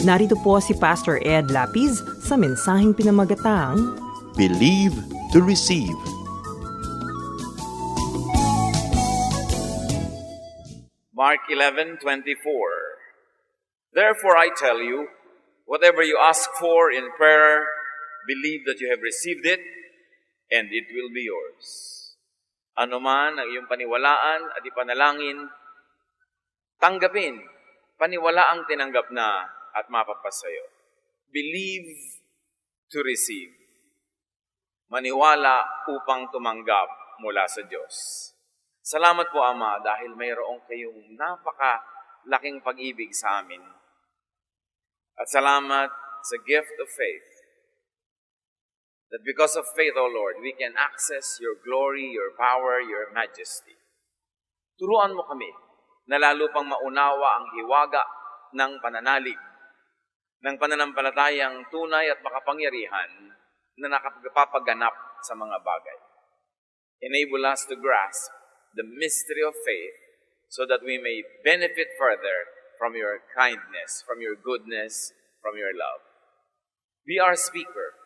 Narito po si Pastor Ed Lapiz sa mensaheng pinamagatang Believe to receive. Mark 11:24 Therefore I tell you whatever you ask for in prayer believe that you have received it and it will be yours. Ano man ang iyong paniwalaan at ipanalangin tanggapin. Paniwala ang tinanggap na at mapapasayo Believe to receive maniwala upang tumanggap mula sa Diyos Salamat po, Ama, dahil mayroong kayong napaka-laking pag-ibig sa amin. At salamat sa gift of faith. That because of faith, O Lord, we can access your glory, your power, your majesty. Turuan mo kami na lalo pang maunawa ang hiwaga ng pananalig, ng pananampalatayang tunay at makapangyarihan na nakapagpapaganap sa mga bagay. Enable us to grasp the mystery of faith so that we may benefit further from your kindness, from your goodness, from your love. Be our speaker.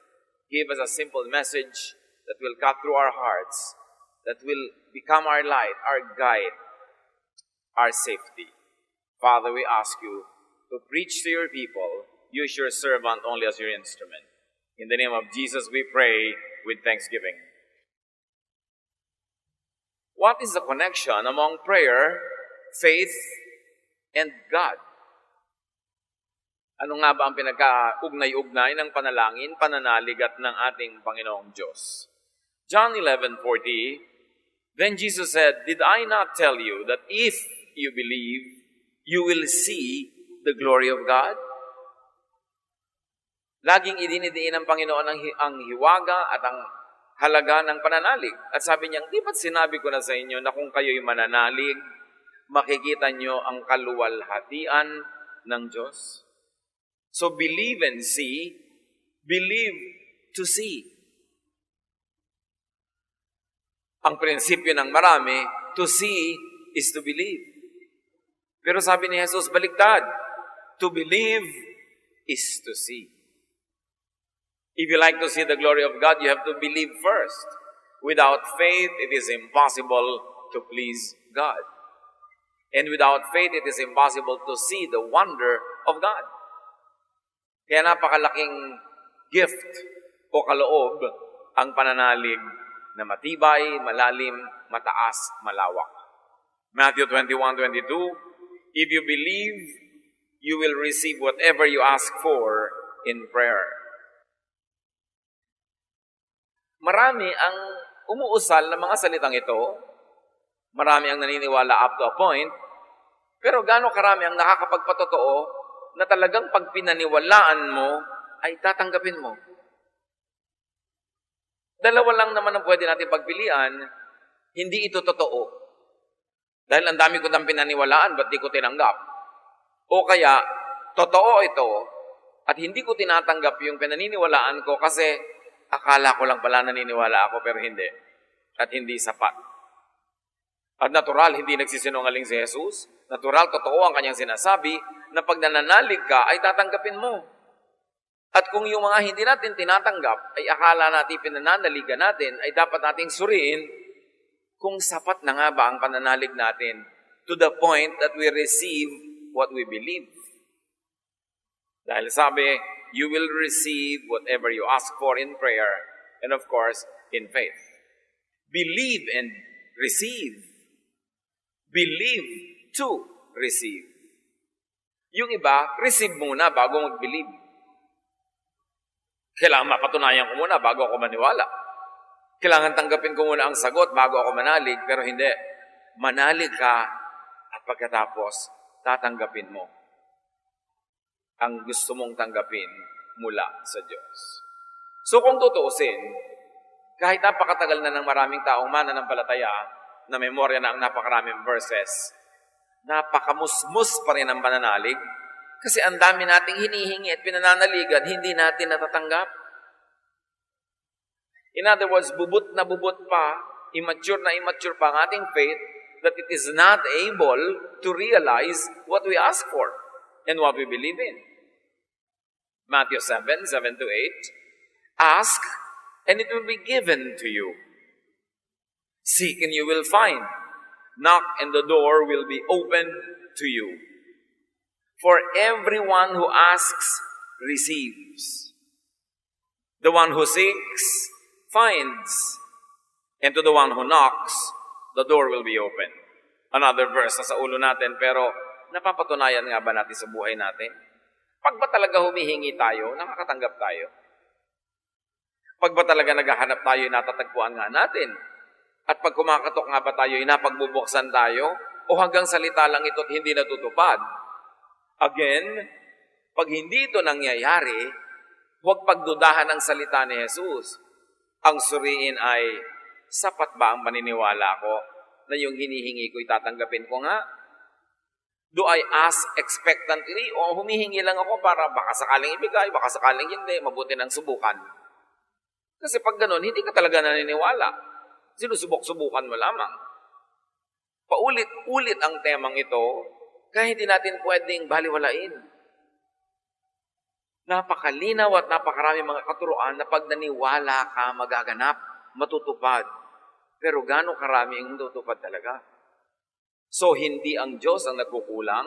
Give us a simple message that will cut through our hearts, that will become our light, our guide, our safety. Father, we ask you to preach to your people. Use your servant only as your instrument. In the name of Jesus, we pray with thanksgiving. What is the connection among prayer, faith, and God? Ano nga ba ang pinagkaugnay-ugnay ng panalangin, pananalig at ng ating Panginoong Diyos? John 11:40 Then Jesus said, Did I not tell you that if you believe, you will see the glory of God? Laging idinidiin ng Panginoon ang, hi- ang hiwaga at ang halaga ng pananalig. At sabi niya, di ba't sinabi ko na sa inyo na kung kayo'y mananalig, makikita niyo ang kaluwalhatian ng Diyos? So believe and see, believe to see. Ang prinsipyo ng marami, to see is to believe. Pero sabi ni Jesus, baliktad, to believe is to see. If you like to see the glory of God, you have to believe first. Without faith, it is impossible to please God. And without faith, it is impossible to see the wonder of God. Kaya napakalaking gift o kaloob ang pananalig na matibay, malalim, mataas, malawak. Matthew 21:22 If you believe, you will receive whatever you ask for in prayer. Marami ang umuusal ng mga salitang ito. Marami ang naniniwala up to a point. Pero gaano karami ang nakakapagpatotoo na talagang pag pinaniwalaan mo, ay tatanggapin mo. Dalawa lang naman ang pwede natin pagpilian, hindi ito totoo. Dahil ang dami ko nang pinaniwalaan, ba't di ko tinanggap? O kaya, totoo ito, at hindi ko tinatanggap yung pinaniniwalaan ko kasi akala ko lang pala naniniwala ako pero hindi. At hindi sapat. At natural, hindi nagsisinungaling si Jesus. Natural, totoo ang kanyang sinasabi na pag nananalig ka, ay tatanggapin mo. At kung yung mga hindi natin tinatanggap, ay akala natin pinananaligan natin, ay dapat nating suriin kung sapat na nga ba ang pananalig natin to the point that we receive what we believe. Dahil sabi, you will receive whatever you ask for in prayer and of course, in faith. Believe and receive. Believe to receive. Yung iba, receive muna bago mag-believe. Kailangan mapatunayan ko muna bago ako maniwala. Kailangan tanggapin ko muna ang sagot bago ako manalig, pero hindi. Manalig ka at pagkatapos, tatanggapin mo ang gusto mong tanggapin mula sa Diyos. So kung tutuusin, kahit napakatagal na ng maraming taong mananampalataya na memorya na ang napakaraming verses, napakamusmus pa rin ang pananalig kasi ang dami nating hinihingi at pinananaligan, hindi natin natatanggap. In other words, bubut na bubut pa, immature na immature pa ang ating faith that it is not able to realize what we ask for and what we believe in. Matthew 7, 7 to 8. Ask, and it will be given to you. Seek, and you will find. Knock, and the door will be opened to you. For everyone who asks receives. The one who seeks finds. And to the one who knocks, the door will be open. Another verse na sa ulo natin, pero napapatunayan nga ba natin sa buhay natin? Pag ba talaga humihingi tayo, nakakatanggap tayo? Pag ba talaga naghahanap tayo, natatagpuan nga natin? At pag kumakatok nga ba tayo, napagbubuksan tayo? O hanggang salita lang ito at hindi natutupad? Again, pag hindi ito nangyayari, huwag pagdudahan ang salita ni Jesus. Ang suriin ay, sapat ba ang maniniwala ko na yung hinihingi ko itatanggapin ko nga? Do I ask expectantly o humihingi lang ako para baka sakaling ibigay, baka sakaling hindi, mabuti nang subukan? Kasi pag ganun, hindi ka talaga naniniwala. Sinusubok-subukan mo lamang. Paulit-ulit ang temang ito, kaya hindi natin pwedeng baliwalain. Napakalinaw at napakarami mga katuroan na pag naniwala ka, magaganap, matutupad. Pero gano'ng karami ang matutupad talaga? So, hindi ang Diyos ang nagkukulang,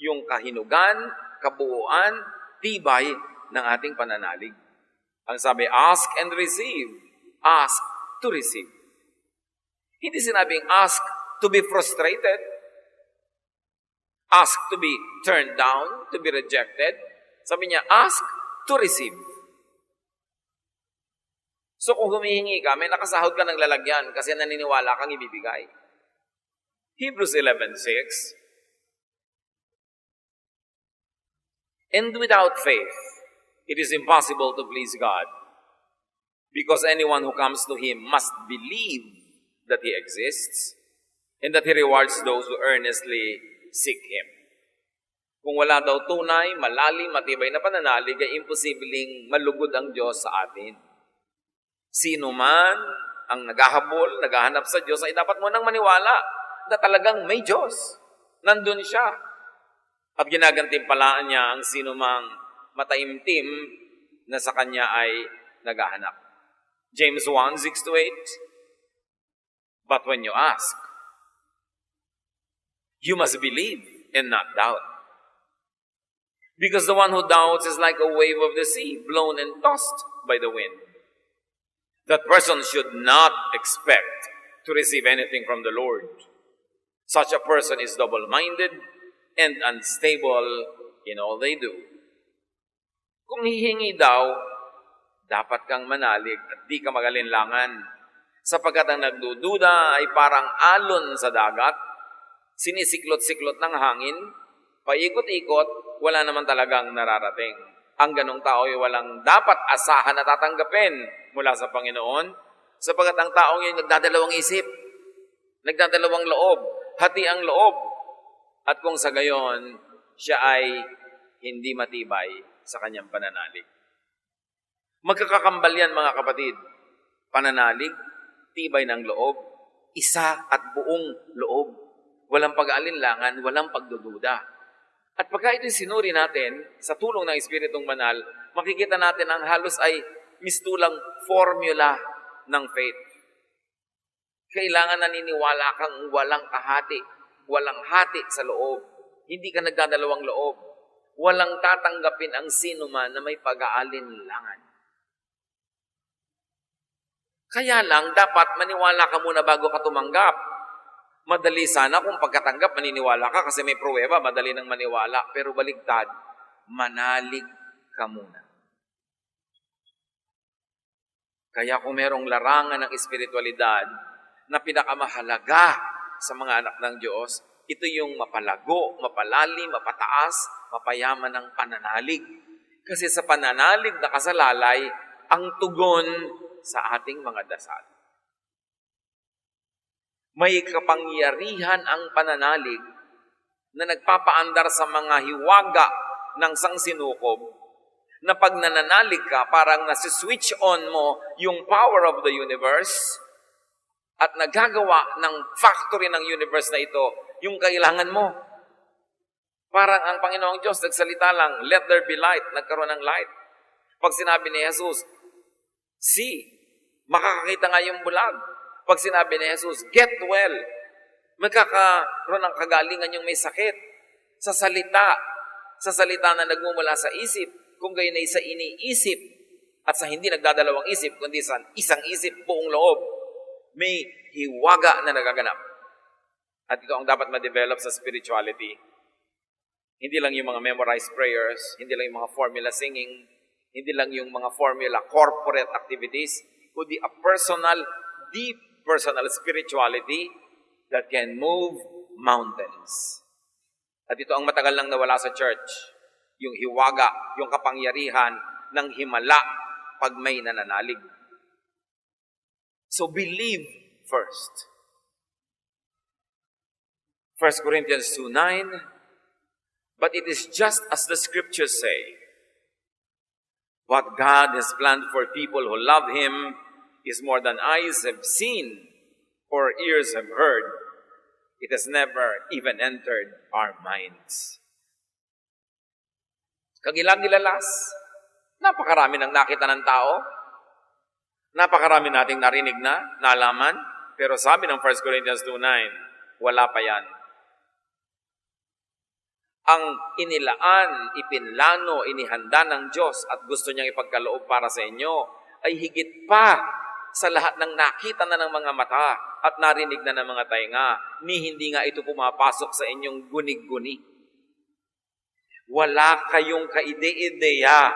yung kahinugan, kabuuan, tibay ng ating pananalig. Ang sabi, ask and receive. Ask to receive. Hindi sinabing ask to be frustrated. Ask to be turned down, to be rejected. Sabi niya, ask to receive. So kung humihingi ka, may nakasahod ka ng lalagyan kasi naniniwala kang ibibigay. Hebrews 11.6 And without faith, it is impossible to please God. Because anyone who comes to Him must believe that He exists and that He rewards those who earnestly seek Him. Kung wala daw tunay, malalim, matibay na pananalig, ay imposibleng malugod ang Diyos sa atin. Sino man ang naghahabol, naghahanap sa Diyos, ay dapat mo nang maniwala na talagang may Diyos. Nandun siya. At ginagantimpalaan niya ang sino mang mataimtim na sa kanya ay naghahanap. James 1, 6 to 8. But when you ask, you must believe and not doubt. Because the one who doubts is like a wave of the sea, blown and tossed by the wind. That person should not expect to receive anything from the Lord. Such a person is double minded and unstable in all they do. Kung hihingi daw, dapat kang manalig at di ka magalinlangan. Sapagkat ang nagdududa ay parang alon sa dagat, sinisiklot-siklot ng hangin, paikot-ikot, wala naman talagang nararating. Ang ganong tao ay walang dapat asahan na tatanggapin mula sa Panginoon, sapagkat ang taong yun nagdadalawang isip, nagdadalawang loob, hati ang loob, at kung sa gayon, siya ay hindi matibay sa kanyang pananalig. Magkakakambal yan mga kapatid. Pananalig, tibay ng loob, isa at buong loob. Walang pag-aalinlangan, walang pagdududa. At pagka ito'y sinuri natin sa tulong ng Espiritong Banal, makikita natin ang halos ay mistulang formula ng faith. Kailangan naniniwala kang walang kahati, walang hati sa loob. Hindi ka nagdadalawang loob. Walang tatanggapin ang sino man na may pag-aalinlangan. Kaya lang, dapat maniwala ka muna bago ka tumanggap. Madali sana kung pagkatanggap, maniniwala ka kasi may pruweba, madali nang maniwala. Pero baligtad, manalig ka muna. Kaya kung merong larangan ng espiritualidad na pinakamahalaga sa mga anak ng Diyos, ito yung mapalago, mapalalim, mapataas, mapayaman ng pananalig. Kasi sa pananalig na kasalalay, ang tugon sa ating mga dasal. May kapangyarihan ang pananalig na nagpapaandar sa mga hiwaga ng sangsinukob na pag nananalig ka, parang nasi-switch on mo yung power of the universe at nagagawa ng factory ng universe na ito yung kailangan mo. Parang ang Panginoong Diyos nagsalita lang, let there be light, nagkaroon ng light. Pag sinabi ni Jesus, see, makakakita nga yung bulag. Pag sinabi ni Jesus, get well, magkakaroon ng kagalingan yung may sakit. Sa salita, sa salita na nagmumula sa isip, kung gayon ay sa iniisip at sa hindi nagdadalawang isip, kundi sa isang isip buong loob, may hiwaga na nagaganap. At ito ang dapat ma-develop sa spirituality. Hindi lang yung mga memorized prayers, hindi lang yung mga formula singing, hindi lang yung mga formula corporate activities, kundi a personal, deep personal spirituality that can move mountains. At ito ang matagal nang nawala sa church. Yung hiwaga, yung kapangyarihan ng himala pag may nananalig. So believe first. 1 Corinthians 2 9, But it is just as the scriptures say. What God has planned for people who love Him is more than eyes have seen or ears have heard. It has never even entered our minds. Kagilang-gilalas, napakarami ng nakita ng tao, napakarami nating narinig na, nalaman, pero sabi ng 1 Corinthians 2.9, wala pa yan. Ang inilaan, ipinlano, inihanda ng Diyos at gusto niyang ipagkaloob para sa inyo ay higit pa sa lahat ng nakita na ng mga mata at narinig na ng mga tainga, ni hindi nga ito pumapasok sa inyong gunig-guni. Wala kayong kaide-ideya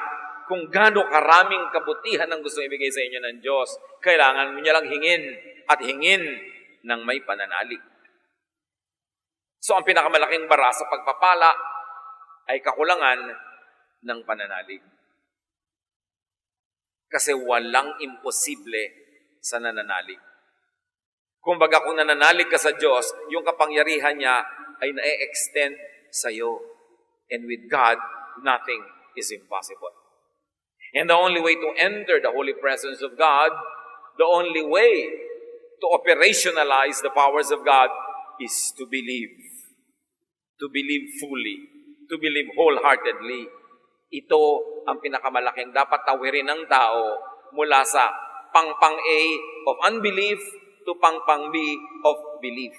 kung gaano karaming kabutihan ang gusto ibigay sa inyo ng Diyos. Kailangan niya lang hingin at hingin ng may pananalig. So ang pinakamalaking bara sa pagpapala ay kakulangan ng pananalig. Kasi walang imposible sa nananalig. Kumbaga kung nananalig ka sa Diyos, yung kapangyarihan niya ay na-extend sa iyo. And with God, nothing is impossible. And the only way to enter the holy presence of God, the only way to operationalize the powers of God is to believe. To believe fully. To believe wholeheartedly. Ito ang pinakamalaking dapat tawirin ng tao mula sa pangpang A of unbelief to pangpang B of belief.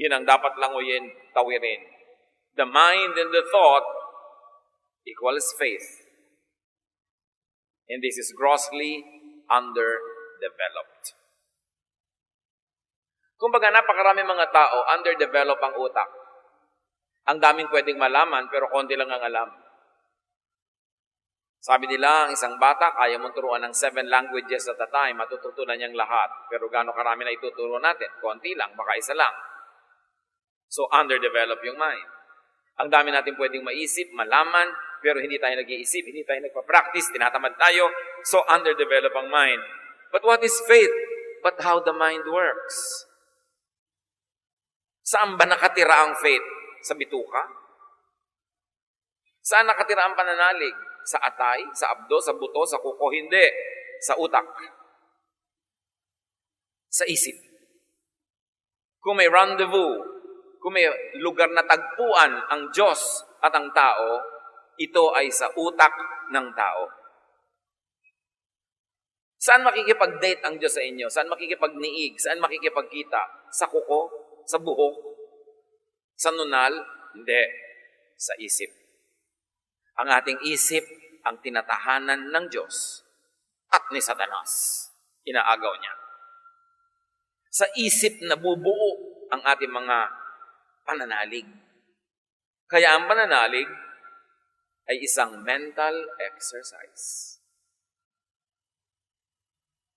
Yun ang dapat languyin, tawirin. The mind and the thought equals faith. And this is grossly underdeveloped. Kumbaga, napakarami mga tao, underdeveloped ang utak. Ang daming pwedeng malaman, pero konti lang ang alam. Sabi nila, ang isang bata, kaya mong turuan ng seven languages at a time, matututunan niyang lahat. Pero gaano karami na ituturo natin? Konti lang, baka isa lang. So, underdevelop yung mind. Ang dami natin pwedeng maisip, malaman, pero hindi tayo nag-iisip, hindi tayo nagpa-practice, tinatamad tayo. So, underdevelop ang mind. But what is faith? But how the mind works. Saan ba nakatira ang faith? Sa bituka? Saan nakatira ang pananalig? Sa atay, sa abdo, sa buto, sa kuko? Hindi. Sa utak. Sa isip. Kung may rendezvous, kung may lugar na tagpuan ang Diyos at ang tao, ito ay sa utak ng tao. Saan makikipag-date ang Diyos sa inyo? Saan makikipag-niig? Saan makikipagkita? Sa kuko? Sa buhok? Sa nunal? Hindi. Sa isip. Ang ating isip ang tinatahanan ng Diyos at ni Satanas. inaagaw niya. Sa isip na bubuo ang ating mga pananalig. Kaya ang pananalig ay isang mental exercise.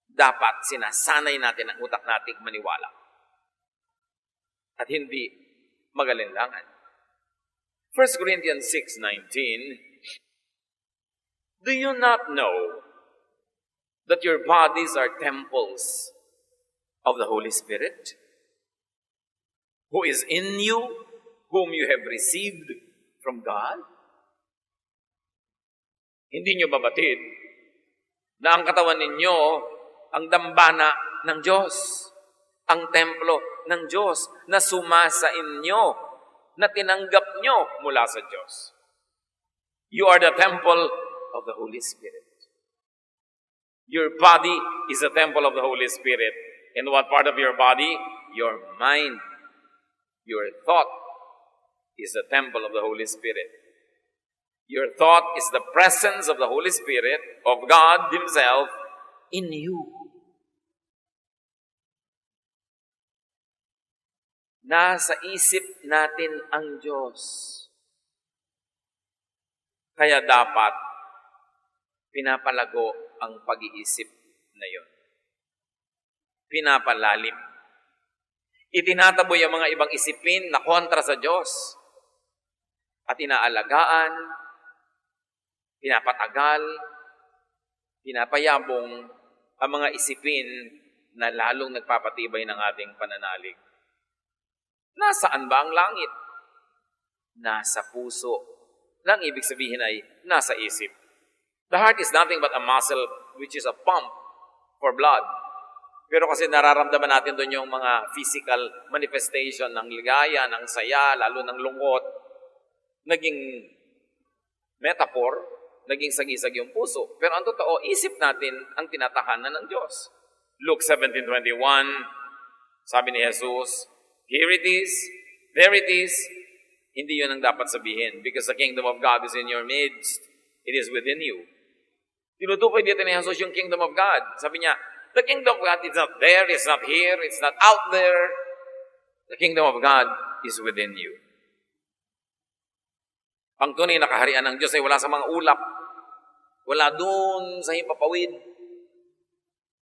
Dapat sinasanay natin ang utak nating maniwala. At hindi magalinlangan. 1 Corinthians 6.19 Do you not know that your bodies are temples of the Holy Spirit, who is in you, whom you have received from God? Hindi nyo babatid na ang katawan ninyo ang dambana ng Diyos, ang templo ng Diyos na sumasa inyo, na tinanggap nyo mula sa Diyos. You are the temple of the Holy Spirit. Your body is a temple of the Holy Spirit. And what part of your body? Your mind, your thought is the temple of the Holy Spirit. Your thought is the presence of the Holy Spirit, of God Himself, in you. Nasa isip natin ang Diyos. Kaya dapat pinapalago ang pag-iisip na yon. Pinapalalim. Itinataboy ang mga ibang isipin na kontra sa Diyos. At inaalagaan, pinapatagal, pinapayabong ang mga isipin na lalong nagpapatibay ng ating pananalig. Nasaan ba ang langit? Nasa puso. Lang ibig sabihin ay nasa isip. The heart is nothing but a muscle which is a pump for blood. Pero kasi nararamdaman natin doon yung mga physical manifestation ng ligaya, ng saya, lalo ng lungkot. Naging metaphor, naging sagisag yung puso. Pero ang totoo, isip natin ang tinatahanan ng Diyos. Luke 17.21, sabi ni Jesus, Here it is, there it is. Hindi yun ang dapat sabihin because the kingdom of God is in your midst. It is within you. Tinutukoy dito ni Jesus yung kingdom of God. Sabi niya, the kingdom of God is not there, it's not here, it's not out there. The kingdom of God is within you. Ang tunay na kaharian ng Diyos ay wala sa mga ulap. Wala doon sa hipapawid.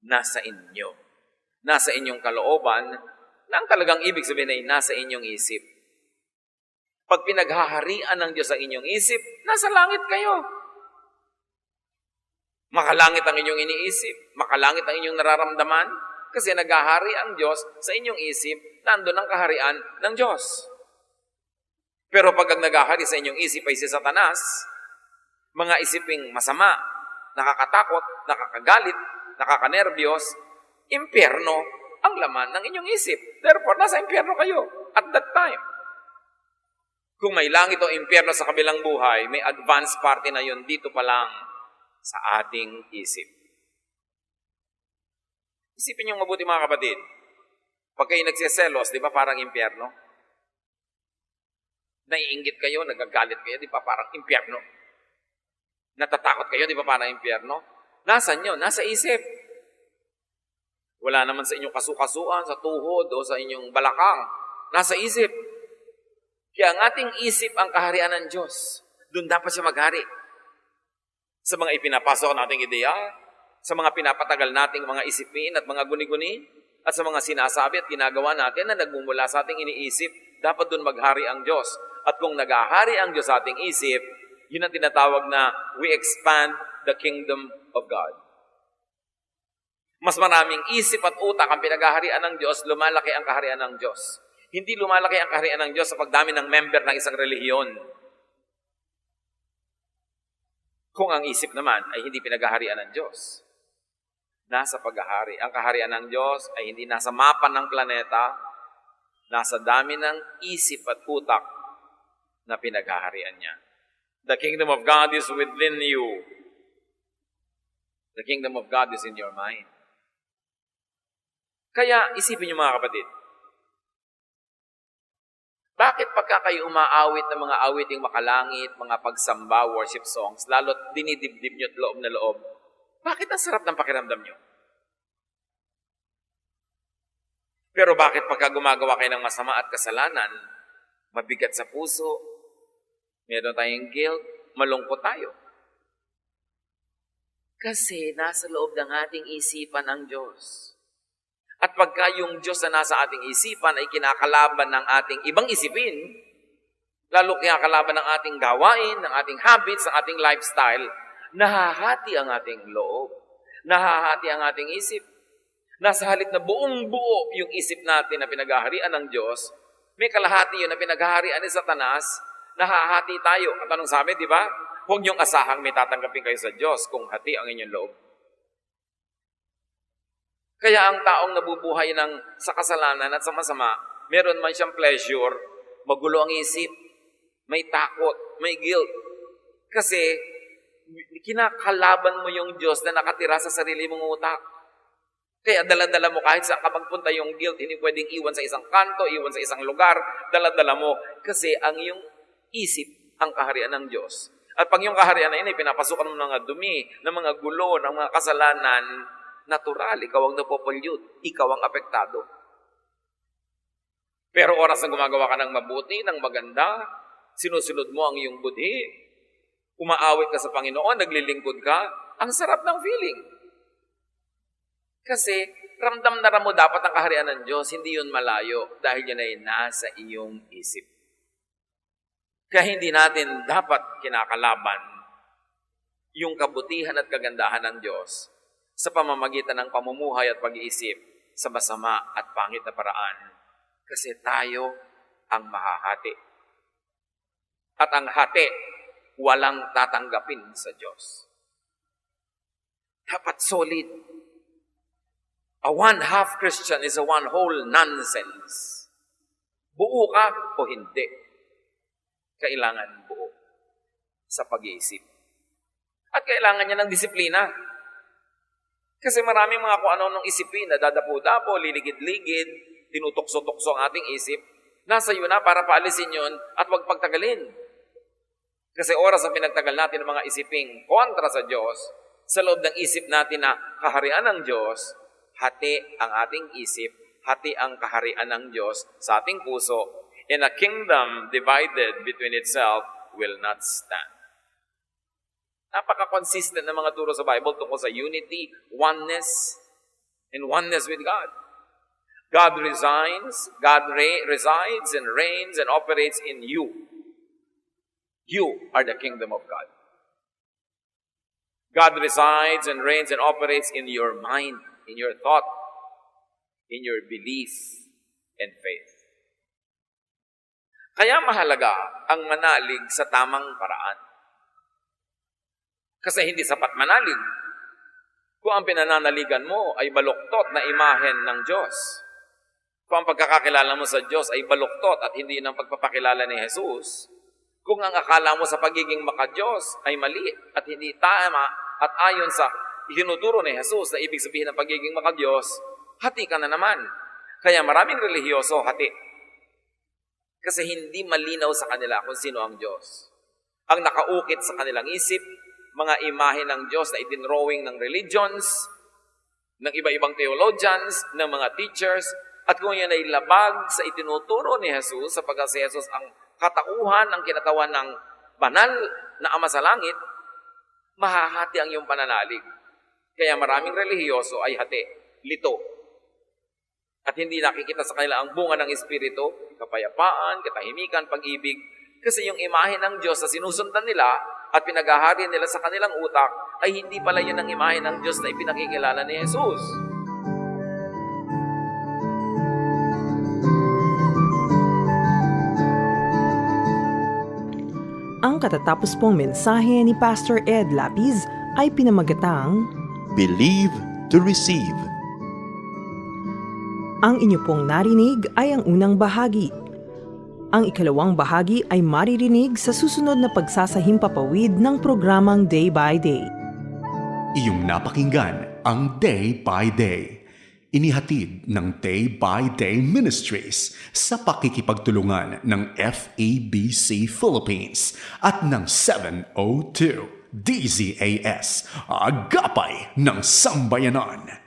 Nasa inyo. Nasa inyong kalooban na ang talagang ibig sabihin ay nasa inyong isip. Pag pinaghaharian ng Diyos ang inyong isip, nasa langit kayo. Makalangit ang inyong iniisip, makalangit ang inyong nararamdaman, kasi naghahari ang Diyos sa inyong isip, nandun ang kaharian ng Diyos. Pero pag ang naghahari sa inyong isip ay si Satanas, mga isiping masama, nakakatakot, nakakagalit, nakakanerbiyos, impyerno ang laman ng inyong isip. Therefore, nasa impyerno kayo at that time. Kung may langit o impyerno sa kabilang buhay, may advance party na yun dito pa lang sa ating isip. Isipin niyo mabuti mga kapatid. Pag kayo nagsiselos, di ba parang impyerno? Naiingit kayo, nagagalit kayo, di ba parang impyerno? Natatakot kayo, di ba parang impyerno? Nasaan nyo? Nasa isip. Wala naman sa inyong kasukasuan, sa tuhod, o sa inyong balakang. Nasa isip. Kaya ang ating isip ang kaharian ng Diyos. Doon dapat siya maghari. Sa mga ipinapasok nating ideya, sa mga pinapatagal nating mga isipin at mga guni-guni, at sa mga sinasabi at ginagawa natin na nagmumula sa ating iniisip, dapat doon maghari ang Diyos. At kung naghahari ang Diyos sa ating isip, yun ang tinatawag na we expand the kingdom of God. Mas maraming isip at utak ang pinaghaharian ng Diyos, lumalaki ang kaharian ng Diyos. Hindi lumalaki ang kaharian ng Diyos sa pagdami ng member ng isang relihiyon. Kung ang isip naman ay hindi pinaghaharian ng Diyos. Nasa paghahari. Ang kaharian ng Diyos ay hindi nasa mapa ng planeta, nasa dami ng isip at utak na pinaghaharian niya. The kingdom of God is within you. The kingdom of God is in your mind. Kaya isipin niyo mga kapatid, bakit pagka kayo umaawit ng mga awiting makalangit, mga pagsamba, worship songs, lalo't dinidibdib nyo at loob na loob, bakit ang sarap ng pakiramdam nyo? Pero bakit pagka gumagawa kayo ng masama at kasalanan, mabigat sa puso, meron tayong guilt, malungkot tayo? Kasi nasa loob ng ating isipan ang Diyos. At pagka yung Diyos na nasa ating isipan ay kinakalaban ng ating ibang isipin, lalo kinakalaban ng ating gawain, ng ating habits, ng ating lifestyle, nahahati ang ating loob. Nahahati ang ating isip. Nasa halip na buong buo yung isip natin na pinaghaharian ng Diyos, may kalahati yun na pinaghaharian ni Satanas, nahahati tayo. At anong sabi, di ba? Huwag niyong asahang may tatanggapin kayo sa Diyos kung hati ang inyong loob. Kaya ang taong nabubuhay ng sa kasalanan at sa masama, meron man siyang pleasure, magulo ang isip, may takot, may guilt. Kasi kinakalaban mo yung Diyos na nakatira sa sarili mong utak. Kaya daladala mo kahit saan ka magpunta yung guilt, hindi pwedeng iwan sa isang kanto, iwan sa isang lugar, daladala mo. Kasi ang iyong isip ang kaharian ng Diyos. At pag yung kaharian na yun ay pinapasukan mo ng mga dumi, ng mga gulo, ng mga kasalanan, natural, ikaw ang napopollute, ikaw ang apektado. Pero oras na gumagawa ka ng mabuti, ng maganda, sinusunod mo ang iyong budhi, umaawit ka sa Panginoon, naglilingkod ka, ang sarap ng feeling. Kasi ramdam na ram mo dapat ang kaharian ng Diyos, hindi yun malayo dahil yan ay nasa iyong isip. Kaya hindi natin dapat kinakalaban yung kabutihan at kagandahan ng Diyos sa pamamagitan ng pamumuhay at pag-iisip sa masama at pangit na paraan. Kasi tayo ang mahahati. At ang hati, walang tatanggapin sa Diyos. Dapat solid. A one-half Christian is a one whole nonsense. Buo ka o hindi. Kailangan buo sa pag-iisip. At kailangan niya ng disiplina. Kasi maraming mga kung ano nung isipin na dadapo-dapo, liligid-ligid, tinutokso-tokso ang ating isip, nasa iyo na para paalisin yon at wag pagtagalin. Kasi oras ang pinagtagal natin ng mga isiping kontra sa Diyos, sa loob ng isip natin na kaharian ng Diyos, hati ang ating isip, hati ang kaharian ng Diyos sa ating puso, and a kingdom divided between itself will not stand. Napaka-consistent ng mga turo sa Bible tungkol sa unity, oneness, and oneness with God. God resigns, God re- resides and reigns and operates in you. You are the kingdom of God. God resides and reigns and operates in your mind, in your thought, in your belief and faith. Kaya mahalaga ang manalig sa tamang paraan. Kasi hindi sapat manalig kung ang pinananaligan mo ay baluktot na imahen ng Diyos. Kung ang pagkakakilala mo sa Diyos ay baluktot at hindi ng pagpapakilala ni Jesus, kung ang akala mo sa pagiging makadiyos ay mali at hindi tama at ayon sa itinuturo ni Jesus na ibig sabihin ng pagiging makadiyos, hati ka na naman. Kaya maraming relihiyoso hati. Kasi hindi malinaw sa kanila kung sino ang Diyos. Ang nakaukit sa kanilang isip, mga imahe ng Diyos na itinrowing ng religions, ng iba-ibang theologians, ng mga teachers, at kung yan ay labag sa itinuturo ni Jesus, sapagkat si Jesus ang katauhan, ang kinatawan ng banal na Ama sa Langit, mahahati ang iyong pananalig. Kaya maraming relihiyoso ay hati, lito. At hindi nakikita sa kanila ang bunga ng Espiritu, kapayapaan, katahimikan, pag-ibig, kasi yung imahe ng Diyos na sinusundan nila at pinaghahari nila sa kanilang utak ay hindi pala yun ang imahe ng Diyos na ipinakikilala ni Jesus. Ang katatapos pong mensahe ni Pastor Ed Lapiz ay pinamagatang Believe to receive. Ang inyo pong narinig ay ang unang bahagi. Ang ikalawang bahagi ay maririnig sa susunod na pagsasahimpapawid ng programang Day by Day. Iyong napakinggan ang Day by Day. Inihatid ng Day by Day Ministries sa pakikipagtulungan ng FABC Philippines at ng 702 DZAS, Agapay ng Sambayanan.